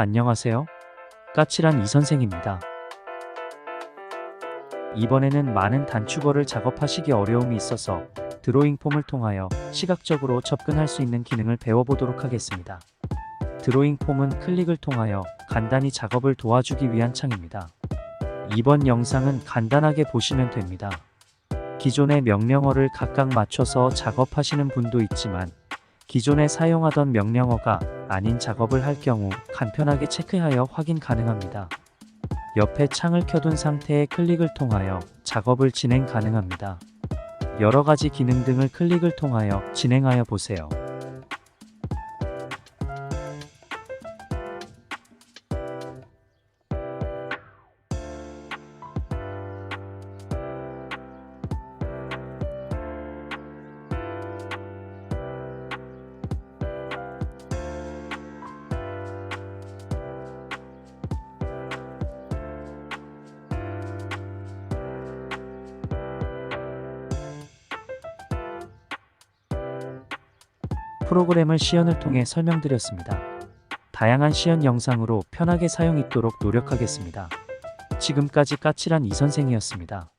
안녕하세요. 까칠한 이선생입니다. 이번에는 많은 단축어를 작업하시기 어려움이 있어서 드로잉 폼을 통하여 시각적으로 접근할 수 있는 기능을 배워보도록 하겠습니다. 드로잉 폼은 클릭을 통하여 간단히 작업을 도와주기 위한 창입니다. 이번 영상은 간단하게 보시면 됩니다. 기존의 명령어를 각각 맞춰서 작업하시는 분도 있지만 기존에 사용하던 명령어가 아닌 작업을 할 경우 간편하게 체크하여 확인 가능합니다. 옆에 창을 켜둔 상태의 클릭을 통하여 작업을 진행 가능합니다. 여러 가지 기능 등을 클릭을 통하여 진행하여 보세요. 프로그램을 시연을 통해 설명드렸습니다. 다양한 시연 영상으로 편하게 사용 있도록 노력하겠습니다. 지금까지 까칠한 이 선생이었습니다.